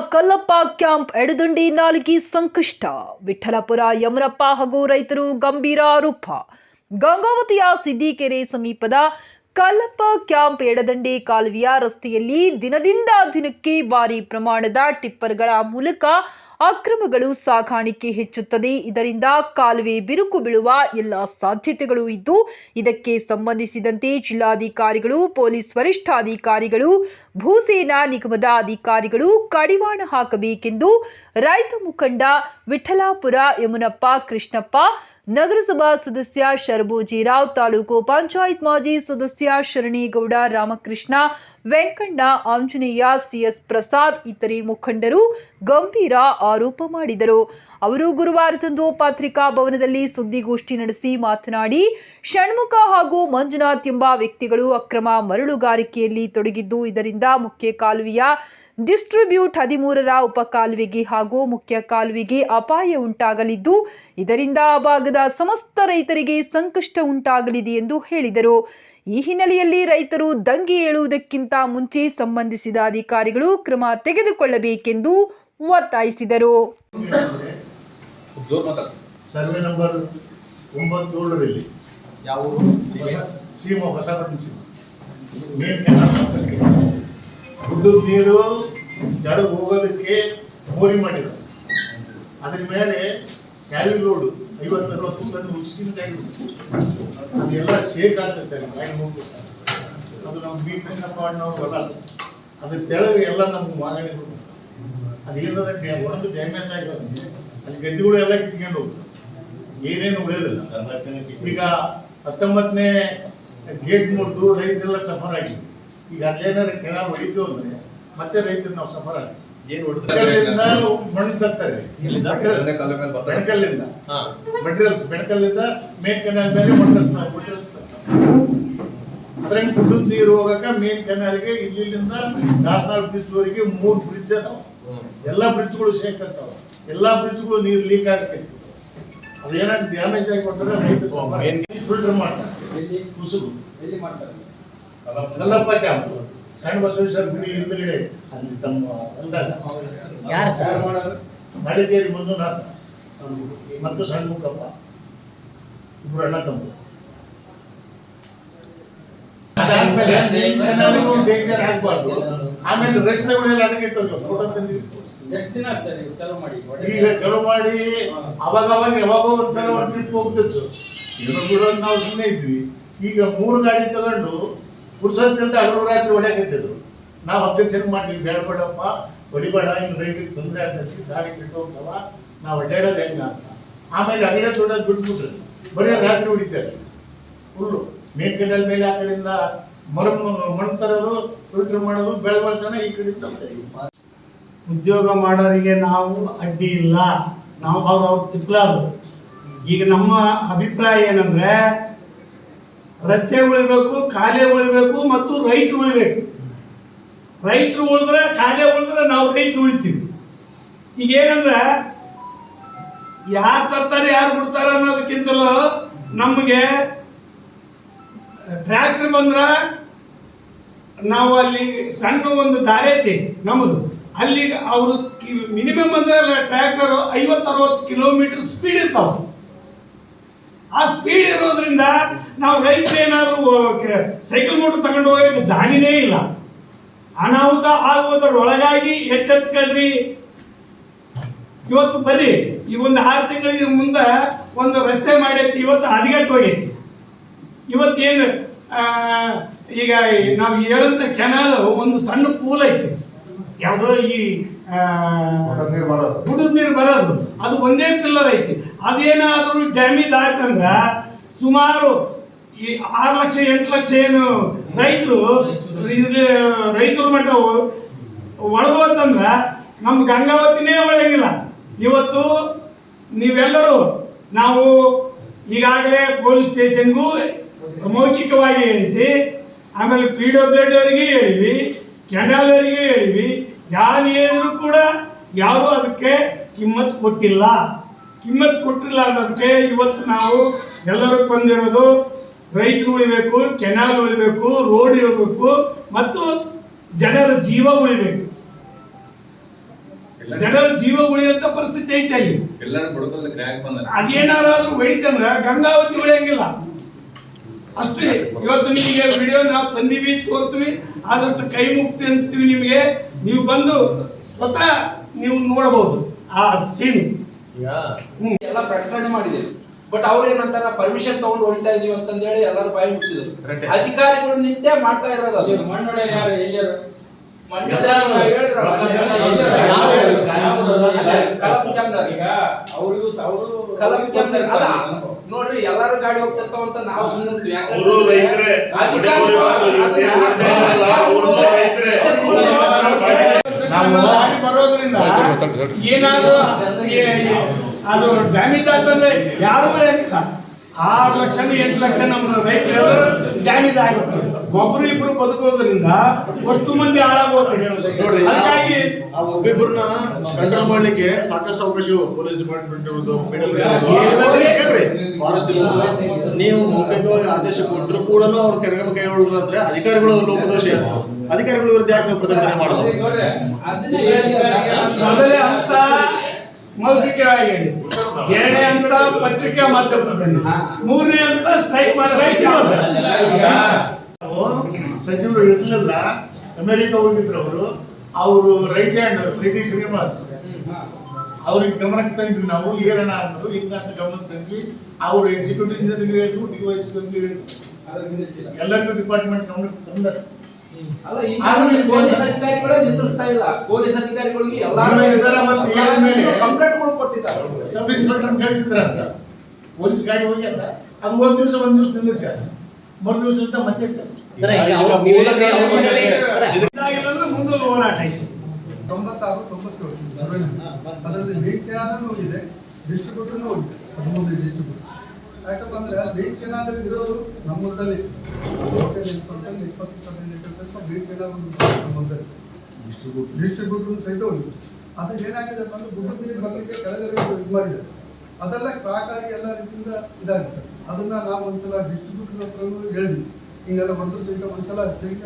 Kallappa camp ಎಡದಂಡಿ ನಾಲಿಗೆ ಸಂಕಷ್ಟ. ವಿಠಲಪುರ ಯಮರಪ್ಪ ಹಾಗೂ ರೈತರು ಗಂಭೀರ ಆರೋಪ. ಗಂಗಾವತಿಯ ಸಿದ್ದಿಕೆರೆ ಸಮೀಪದ ಕಲ್ಲಪ್ಪ ಕ್ಯಾಂಪ್ ಎಡದಂಡಿ ಕಾಲುವೆಯ ರಸ್ತೆಯಲ್ಲಿ ದಿನದಿಂದ ದಿನಕ್ಕೆ ಭಾರಿ ಪ್ರಮಾಣದ ಟಿಪ್ಪರ್ಗಳ ಮೂಲಕ ಅಕ್ರಮಗಳು ಸಾಗಾಣಿಕೆ ಹೆಚ್ಚುತ್ತದೆ. ಇದರಿಂದ ಕಾಲುವೆ ಬಿರುಕು ಬೀಳುವ ಎಲ್ಲ ಸಾಧ್ಯತೆಗಳು ಇದ್ದು, ಇದಕ್ಕೆ ಸಂಬಂಧಿಸಿದಂತೆ ಜಿಲ್ಲಾಧಿಕಾರಿಗಳು, ಪೊಲೀಸ್ ವರಿಷ್ಠಾಧಿಕಾರಿಗಳು, ಭೂಸೇನಾ ನಿಗಮದ ಅಧಿಕಾರಿಗಳು ಕಡಿವಾಣ ಹಾಕಬೇಕೆಂದು ರೈತ ಮುಖಂಡ ವಿಠಲಾಪುರ ಯಮುನಪ್ಪ ಕೃಷ್ಣಪ್ಪ, ನಗರಸಭಾ ಸದಸ್ಯ ಶರಭೋಜಿರಾವ್ ತಾಲೂಕು ಪಂಚಾಯತ್ ಮಾಜಿ ಸದಸ್ಯ ಶರಣೇಗೌಡ, ರಾಮಕೃಷ್ಣ ವೆಂಕಣ್ಣ, ಆಂಜನೇಯ ಸಿಎಸ್ ಪ್ರಸಾದ್ ಇತರೆ ಮುಖಂಡರು ಗಂಭೀರ ಆರೋಪ ಮಾಡಿದರು. ಅವರು ಗುರುವಾರದಂದು ಪತ್ರಿಕಾ ಭವನದಲ್ಲಿ ಸುದ್ದಿಗೋಷ್ಠಿ ನಡೆಸಿ ಮಾತನಾಡಿ, ಷಣ್ಮುಖ ಹಾಗೂ ಮಂಜುನಾಥ್ ಎಂಬ ವ್ಯಕ್ತಿಗಳು ಅಕ್ರಮ ಮರಳುಗಾರಿಕೆಯಲ್ಲಿ ತೊಡಗಿದ್ದು, ಇದರಿಂದ ಮುಖ್ಯ ಕಾಲುವೆಯ ಡಿಸ್ಟ್ರಿಬ್ಯೂಟ್ ಹದಿಮೂರರ ಉಪ ಕಾಲುವೆಗೆ ಹಾಗೂ ಮುಖ್ಯ ಕಾಲುವೆಗೆ ಅಪಾಯ ಉಂಟಾಗಲಿದ್ದು ಇದರಿಂದ ಆ ಭಾಗದ ಸಮಸ್ತ ರೈತರಿಗೆ ಸಂಕಷ್ಟ ಉಂಟಾಗಲಿದೆ ಎಂದು ಹೇಳಿದರು. ಈ ಹಿನ್ನೆಲೆಯಲ್ಲಿ ರೈತರು ದಂಗೆ ಏಳುವುದಕ್ಕಿಂತ ಮುಂಚೆ ಸಂಬಂಧಿಸಿದ ಅಧಿಕಾರಿಗಳು ಕ್ರಮ ತೆಗೆದುಕೊಳ್ಳಬೇಕೆಂದು ಒತ್ತಾಯಿಸಿದರು. ಸರ್ವೆ ನಂಬರ್ ಒಂಬತ್ತೇಳರಲ್ಲಿ ಯಾವ ಸೀಮಾ ಹೊಸ- ಕುಡ್ದು ನೀರು ಜಡ ಹೋಗೋದಕ್ಕೆ ಮೋರಿ ಮಾಡಿದ್ರು. ಅದ್ರ ಮೇಲೆ ಕ್ಯಾರಿ ಲೋಡು ಐವತ್ತು ಅರವತ್ತು ಟನ್ ಟೈಮ್ ಅದೆಲ್ಲ ಶೇಕ್ ಆಗ್ತೈತೆ ಗಾಡಿ ಹೋಗ್ಬೇಕು ಅದು ನಮ್ಮ ಬಿ ಕೃಷ್ಣಪ್ಪ ಅಣ್ಣವ್ರು ಬರಲ್ಲ. ಅದ್ರ ತೆಳಗೆ ಎಲ್ಲ ನಮ್ಗೆ ಮಾಗಣಿ ಅದೇನಾದ್ರೆ ಒಣದು ಡ್ಯಾಮೇಜ್ ಆಗಿದೆ ಅಲ್ಲಿ ಗದ್ದೆಗಳು ಎಲ್ಲ ಕಿತ್ಕೊಂಡು ಹೋಗ್ತದೆ ಏನೇನು ಉಳಿಯೋದಿಲ್ಲ. ಈಗ ಹತ್ತೊಂಬತ್ತನೇ ಗೇಟ್ ಮುರಿದು ರೈತರೆಲ್ಲ ಸಫರ್ ಆಗಿದೆ ಈಗ ಅಲ್ಲೇನಾದ್ರು ಕೆಳ ಹೊಡಿತು ಅಂದ್ರೆ ಮತ್ತೆ ರೈತರು ನಾವು ಸಫರ್ ಆಗಿ ಏನ್ ಮಣ್ಣು ತರ್ತಾರೆ ಹಾ. ಮೆಟೀರಿಯಲ್ಸ್ ಬೆಳಕಲ್ಲಿಂದ ಮೇನ್ ಕೆನಾಲ್ ಮೇಲೆ ಮಟರ್ಸ್ ಮೆಟೀರಿಯಲ್ಸ್ ಅದ್ರಂಗೆ ಕುಡಿದ ನೀರು ಹೋಗಕ ಮೇನ್ ಕೆನಾಲ್ಗೆ ಇಲ್ಲಿಂದ ದಾಸನಾಳ್ ಬ್ರಿಡ್ಜ್ ವರೆಗೆ ಮೂರು ಬ್ರಿಡ್ಜ್ ಅದಾವ. ಎಲ್ಲಾ ಬ್ರಿಡ್ಜ್ಗಳು ಶೇಕ್ ಆಗ್ತಾವ. ಎಲ್ಲಾ ಬ್ರಿಡ್ಜ್ಗಳು ನೀರು ಲೀಕ್ ಆಗ್ತಿತ್ತು ಅದೇನಾಗ ಡ್ಯಾಮೇಜ್ ಆಗಿ ಕೊಟ್ಟರೆ ಮೇನ್ ಫಿಲ್ಟರ್ ಮಾಡ್ತಾರೆ. ಕುಸುಗು ಎಲ್ಲಿ ಮಾಡ್ತಾರೆ? ಕಲ್ಲಪ್ಪ ಕ್ಯಾಂಪ್ ಸಣ್ಣ ಬಸವೇಶ್ವರ ಗುಡಿ ಹಿಂದ್ಗಡೆ ಅಲ್ಲಿ ತಮ್ಮ ಹೊಲ್ದಾಗ. ಯಾರು ಸರ್? ಮಡಿಕೇರಿ ಮಂಜುನಾಥ. ಮತ್ತು ಸಣ್ಣ ಇಬ್ಬರು ಅಣ್ಣ ತಮ್ಮ ಅದಾದ್ಮೇಲೆ ಏನಾದ್ರು ಡೇಂಜರ್ ಆಗ್ಬಾರ್ದು. ಆಮೇಲೆ ರಸ್ತೆಗಳೆಲ್ಲ ಅದಕ್ಕೆ ಫೋಟೋ ತಂದಿತ್ತು ಈಗ ಚಲೋ ಮಾಡಿ ಅವಾಗ ಅವಾಗ ಯಾವಾಗೋ ಒಂದ್ಸಲ ಒಂದು ಟ್ರಿಪ್ ಹೋಗ್ತಿತ್ತು. ಏನೋ ಬಿಡೋ ನಾವು ಸುಮ್ಮನೆ ಇದ್ವಿ. ಈಗ ಮೂರು ಗಾಡಿ ತಗೊಂಡು ಪುರುಷಂತ ಹಗಲು ರಾತ್ರಿ ಹೊಡ್ಯಾಕತ್ತಿದ್ರು ನಾವು ಅಬ್ಜೆಕ್ಷನ್ ಮಾಡ್ತೀವಿ? ಬೇಡಬೇಡಪ್ಪ ಹೊಡಿಬೇಡ ಇನ್ನು ರೈತರಿಗೆ ತೊಂದರೆ ಆಗ್ತೈತಿ, ದಾರಿ ಕೆಟ್ಟು ಹೋಗ್ತಾವ ನಾವು ಅಡ್ಡಾಡೋದು ಹೆಂಗ ಅಂತ. ಆಮೇಲೆ ಅಗಲೇ ತೊಡೋದು ಬಿಟ್ಬಿಟ್ರು, ಬರೀ ರಾತ್ರಿ ಹೊಡಿತಾರೆ ಫುಲ್ಲು ಮೇನ್ ಮೇಲೆ ಆ ಕಡೆಯಿಂದ ಮರ ಮಣ್ಣು ತರೋದು ಫಿಲ್ಟರ್ ಮಾಡೋದು ಬೆಳಬಳ್ತಾನ ಈ ಕಡೆಯಿಂದ. ಉದ್ಯೋಗ ಮಾಡೋರಿಗೆ ನಾವು ಅಡ್ಡಿ ಇಲ್ಲ. ನಾವು ಅವ್ರು ಅವ್ರು ಈಗ ನಮ್ಮ ಅಭಿಪ್ರಾಯ ಏನಂದ್ರೆ ರಸ್ತೆ ಉಳಿಬೇಕು, ಕಾಲೇ ಉಳಿಬೇಕು ಮತ್ತು ರೈತರು ಉಳಿಬೇಕು. ರೈತರು ಉಳಿದ್ರೆ, ಕಾಲೇ ಉಳಿದ್ರೆ ನಾವು ರೈತರು ಉಳಿತೀವಿ. ಈಗ ಏನಂದ್ರೆ, ಯಾರು ತರ್ತಾರೆ, ಯಾರು ಬಿಡ್ತಾರೆ ಅನ್ನೋದಕ್ಕಿಂತಲೂ ನಮಗೆ ಟ್ರ್ಯಾಕ್ಟ್ರ್ ಬಂದ್ರೆ ನಾವು ಅಲ್ಲಿ ಸಣ್ಣ ಒಂದು ದಾರಿ ಐತಿ ನಮ್ಮದು. ಅಲ್ಲಿ ಅವರು ಮಿನಿಮಮ್ ಅಂದ್ರೆ ಟ್ರ್ಯಾಕ್ಟರ್ ಐವತ್ತು, ಅರವತ್ತು ಕಿಲೋಮೀಟರ್ ಸ್ಪೀಡ್ ಇರ್ತಾವ. ಆ ಸ್ಪೀಡ್ ಇರೋದ್ರಿಂದ ನಾವು ರೈತ ಏನಾದರೂ ಸೈಕಲ್ ಮೋಟರ್ ತಗೊಂಡು ಹೋಗಕ್ಕೆ ದಾರಿನೇ ಇಲ್ಲ. ಅನಾಹುತ ಆಗುವುದರೊಳಗಾಗಿ ಎಚ್ಚೆತ್ಕೊಳ್ರಿ ಇವತ್ತು ಬರ್ರಿ ಈ ಒಂದು ಆರು ತಿಂಗಳಿಗೆ ಮುಂದೆ ಒಂದು ರಸ್ತೆ ಮಾಡೈತಿ ಇವತ್ತು ಹದಿಗೆಟ್ಟು ಹೋಗೈತಿ. ಇವತ್ತೇನು ಈಗ ನಾವು ಹೇಳಂತ ಕೆನಾಲ್ ಒಂದು ಸಣ್ಣ ಪೂಲ್ ಐತಿ. ಯಾವುದೋ ಈ ಗುಡದ ನೀರು ಬರೋದು. ಅದು ಒಂದೇ ಪಿಲ್ಲರ್ ಐತಿ. ಅದೇನಾದರೂ ಡ್ಯಾಮೇಜ್ ಆಯ್ತಂದ್ರ ಸುಮಾರು ಈ ಆರು ಲಕ್ಷ, ಎಂಟು ಲಕ್ಷ ಏನು ರೈತರು ರೈತರು ಮಟ್ಟ ಒಳಗೋತಂದ್ರ ನಮ್ಮ ಗಂಗಾವತಿನೇ ಒಳಗಿಲ್ಲ ಇವತ್ತು ನೀವೆಲ್ಲರೂ ನಾವು ಈಗಾಗಲೇ ಪೊಲೀಸ್ ಸ್ಟೇಷನ್ಗೂ ಮೌಖಿಕವಾಗಿ ಹೇಳಿದ್ವಿ, ಆಮೇಲೆ ಪಿ ಡಬ್ಲ್ಯೂ ಅವರಿಗೆ ಹೇಳಿವಿ ಕೆನಾಲ್ ಅವರಿಗೆ ಹೇಳಿವಿ ಯಾರು ಹೇಳಿದ್ರು ಕೂಡ ಯಾರು ಅದಕ್ಕೆ ಕಿಮ್ಮತ್ ಕೊಟ್ಟಿಲ್ಲ. ಕಿಮ್ಮತ್ ಕೊಟ್ಟಿಲ್ಲ ಅನ್ನೋದಕ್ಕೆ ಇವತ್ತು ನಾವು ಎಲ್ಲರೂ ಬಂದಿರೋದು ರೈತರು ಉಳಿಬೇಕು ಕೆನಾಲ್ ಉಳಿಬೇಕು ರೋಡ್ ಇರಬೇಕು ಮತ್ತು ಜನರ ಜೀವ ಉಳಿಬೇಕು. ಜನರ ಜೀವ ಉಳಿಯುವಂತ ಪರಿಸ್ಥಿತಿ ಐತೆ ಅಲ್ಲಿ. ಅದೇನಾದ್ರೂ ಹೊಡಿತಂದ್ರ ಗಂಗಾವತಿ ಉಳಿಯಂಗಿಲ್ಲ. ಅಷ್ಟೇ ಇವತ್ತು ನಿಮಗೆ ವಿಡಿಯೋ ನಾವು ತಂದೀವಿ ತೋರ್ತೀವಿ ಆದಷ್ಟು ಕೈ ಮುಕ್ತಿ ಅಂತೀವಿ ನಿಮಗೆ. ನೀವು ಬಂದು ಸ್ವತಃ ನೀವು ನೋಡಬಹುದು ಆ ಸೀನ್. ಎಲ್ಲ ಪ್ರಕಟಣೆ ಮಾಡಿದೆ. ಬಟ್ ಅವ್ರು ಏನಂತಾರ ಪರ್ಮಿಷನ್ ತಗೊಂಡು ಹೊಡಿತಾ ಇದೀವಿ ಅಂತಂದೇಳಿ ಎಲ್ಲರೂ ಬಾಯಿ ಮುಚ್ಚಿದ್ರು. ಅಧಿಕಾರಿಗಳು ನಿಂತೆ ಮಾಡ್ತಾ ಇರೋದು ನೋಡ್ರಿ ಎಲ್ಲಾರು ಗಾಡಿ ಹೋಗ್ತಿರ್ತಾವ ಅಂತ ನಾವು ಸುಮ್ಮನೆ. ಯಾಕಂದ್ರೆ ಗಾಡಿ ಬರೋದ್ರಿಂದ ಏನಾದ್ರು ಅದು ಡ್ಯಾಮೇಜ್ ಆಯ್ತಂದ್ರೆ ಯಾರು ಬೆಳೆಯಂಗಿಲ್ಲ ಆರು ಲಕ್ಷ ಎಂಟು ಲಕ್ಷ ನಮ್ಮ ರೈತರು ಡ್ಯಾಮೇಜ್ ಆಗ್ಬೇಕು. ಒಬ್ರು ಇಬ್ರು ಬದುಕೋದ್ರಿಂದ ಅಷ್ಟು ಮಂದಿ ಹಾಳಾಗೋದ್ರಿ ನೋಡ್ರಿ ಹಾಗಾಗಿ ಆ ಒಬ್ಬಿಬ್ರನ್ನ ಕಂಟ್ರೋಲ್ ಮಾಡ್ಲಿಕ್ಕೆ ಸಾಕಷ್ಟು ಅವಕಾಶಗಳು ಪೊಲೀಸ್ ಡಿಪಾರ್ಟ್ಮೆಂಟ್ ಇರ್ಬೋದು ಫಾರೆಸ್ಟ್ ಇರ್ಬೋದು. ನೀವು ಮೌಖಿಕವಾಗಿ ಆದೇಶ ಕೊಟ್ಟರು ಕೂಡ ಅವ್ರು ಕ್ರಮ ಕೈಗೊಳ್ಳರು ಅಂದ್ರೆ ಅಧಿಕಾರಿಗಳು ಲೋಪದೋಷ ಅಧಿಕಾರಿಗಳ ವಿರುದ್ಧ ಯಾಕೆ ಪ್ರತಿಭಟನೆ ಮಾಡಬಹುದು ಹೇಳಿದ್ದು. ಎರಡನೇ ಅಂತ ಪತ್ರಿಕಾ ಮಾಧ್ಯಮದಲ್ಲಿ ಮೂರನೇ ಅಂತ ಸ್ಟ್ರೈಕ್ ಸಚಿವರು ಇರಲಿಲ್ಲ ಅಮೆರಿಕ ಹೋಗಿದ್ರು ಅವರು. ಅವರು ರೈಟ್ ಹ್ಯಾಂಡ್ ಪ್ರೀತಿ ಶ್ರೀನಿವಾಸ್ ಅವ್ರಿಗೆ ಗಮನಕ್ಕೆ ತಂದ್ವಿ ನಾವು ಏನೇನ ಅನ್ನೋದು ಹಿಂಗಂತ ಗಮನಕ್ಕೆ ತಂದ್ವಿ. ಅವರು ಎಕ್ಸಿಕ್ಯೂಟಿವ್ ಇಂಜಿನಿಯರ್ ಹೇಳಿದ್ರು ಡಿ ವೈಸ್. ಎಲ್ಲರಿಗೂ ಡಿಪಾರ್ಟ್ಮೆಂಟ್ ಗಮನಕ್ಕೆ ತಂದರು. ಪೊಲೀಸ್ ಅಧಿಕಾರಿಗಳೇ ನಿಂದಿಸ್ತಾ ಇಲ್ಲ. ಪೊಲೀಸ್ ಅಧಿಕಾರಿಗಳಿಗೆ ಎಲ್ಲಾ ಮತ್ತೆ ಕೊಟ್ಟಿದ್ದಾರೆ. ಸಬ್ ಇನ್ಸ್ಪೆಕ್ಟರ್ ಕಳಿಸಿದ್ರ ಅಂತ. ಪೊಲೀಸ್ ಗಾಡಿ ಹೋಗಿ ಅಂತ. ಅದು ಒಂದ್ ದಿವಸ ಒಂದ್ ದಿವಸ ನಿಲ್ಲಿಸ್ಯಾರ. ಮರು ಮತ್ತೆ ಇದಕ್ಕೆ ಇದಾಗಿಲ್ಲ ಅಂದ್ರೆ ಮುಂದೆ ಹೋರಾಟ ಐತಿ. ತೊಂಬತ್ತಾರು ತೊಂಬತ್ತೇಳು ಅದರಲ್ಲಿ ಕೆನಾಲೂ ಇದೆ ಡಿಸ್ಟ್ರಿಬ್ಯೂಟರ್ನೂ ಇದೆ ಹದಿಮೂರು ಡಿಸ್ಟ್ರಿಬ್ಯೂಟರ್ ಯಾಕಪ್ಪ ಅಂದ್ರೆ ಲೀಕ್ ಕೆನಾಲ್ ಇರೋದು ನಮ್ಮ ಊರಲ್ಲಿ ಡಿಸ್ಟ್ರಿಬ್ಯೂಟರ್ ಸಹಿತ ಹೋಗಿದೆ ಅದು ಏನಾಗಿದೆ ಅಂದ್ರೆ ಗುಡ್ಡದ ನೀರು ಬರಲಿಕ್ಕೆ ಕೆಳಗಡೆ ಇದು ಮಾಡಿದೆ. ಅದೆಲ್ಲ ಕ್ರಾಕ್ ಆಗಿ ಎಲ್ಲ ರೀತಿಯಿಂದ ಇದಾಗುತ್ತೆ. ಅದನ್ನ ನಾವು ಒಂದ್ಸಲ ಡಿಸ್ಟ್ರಿಬ್ಯೂಟರ್ ಹತ್ರನೂ ಹೇಳಿದ್ವಿ. ಹಿಂಗೆಲ್ಲ ಒಂದು ಸಹಿತ ಒಂದ್ಸಲ ಸೈನಿಕ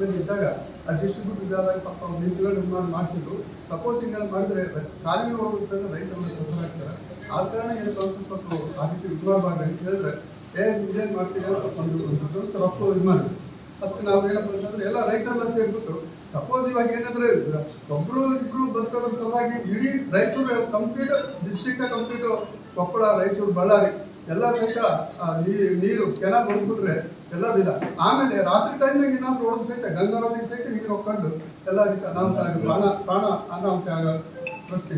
ಮೇಲೆ ಇದ್ದಾಗ ಆ ಡಿಸ್ಟ್ರಿಬ್ಯೂಟರ್ ಇದಾದಾಗ ಪಾಪ ಅವ್ರು ನಿಂತುಗಳು ನಿರ್ಮಾಣ ಮಾಡಿಸಿದ್ರು. ಸಪೋಸ್ ಹಿಂಗೆಲ್ಲ ಮಾಡಿದ್ರೆ ಕಾಲಿಗೆ ಹೊಡೆದ್ರೆ ರೈತರನ್ನ ಸಫರಾಗ್ತಾರೆ ಆ ಕಾರಣ ಏನು ಸ್ವಲ್ಪ ಸ್ವಲ್ಪ ಆ ರೀತಿ ಅಂತ ಹೇಳಿದ್ರೆ, ಏ ಇದೇನು ಮಾಡ್ತೀವಿ ಒಂದು ಒಂದು ಸ್ವಲ್ಪ ರಫ್ತು ಇದು ಮಾಡಿದ್ರು. ಅದಕ್ಕೆ ನಾವು ಏನಪ್ಪ ಅಂತಂದ್ರೆ ಎಲ್ಲ ರೈತರೆಲ್ಲ ಸೇರ್ಬಿಟ್ಟು ಸಪೋಸ್ ಇವಾಗ ಏನಂದ್ರೆ, ಒಬ್ರು ಇಬ್ರು ಬದುಕೋದ್ರ ಸಲುವಾಗಿ ಇಡೀ Raichur complete district complete Koppal, Raichur, Ballari, ಎಲ್ಲ ಸಹಿತ ನೀರು ಕೆನಾಲ್ ಹೊಡೆದ್ಬಿಟ್ರೆ ಎಲ್ಲದಿಲ್ಲ ಆಮೇಲೆ ರಾತ್ರಿ ಟೈಮ್ನಾಗ ಏನಾದ್ರು ನೋಡೋದು ಸಹಿತ ಗಂಗಾವತಿಗೆ ಸಹಿತ ನೀರು ಹೋಗ್ಕೊಂಡು ಎಲ್ಲ ಅದಕ್ಕೆ ಅನಾಹುತ ಆಗಿ ಪ್ರಾಣ ಪ್ರಾಣ ಅನಾಹುತ ಆಗ ಪ್ರಶ್ನೆ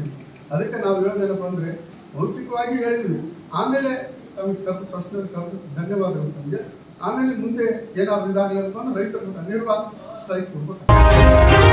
ಅದಕ್ಕೆ ನಾವು ಹೇಳೋದೇನಪ್ಪ ಅಂದ್ರೆ, ಭೌತಿಕವಾಗಿ ಹೇಳಿದ್ವಿ. ಆಮೇಲೆ ತಮಗೆ ಕರೆದು ಪ್ರಶ್ನೆ ಕರೆದು ಧನ್ಯವಾದಗಳು ನಮಗೆ ಆಮೇಲೆ ಮುಂದೆ ಏನಾದ್ರು ಇದಾಗಲಿ ಅಂತ ರೈತರು ನಿರ್ವಾಹ ಸ್ಟ್ರೈಕ್ ಕೊಡ್ಬೇಕು.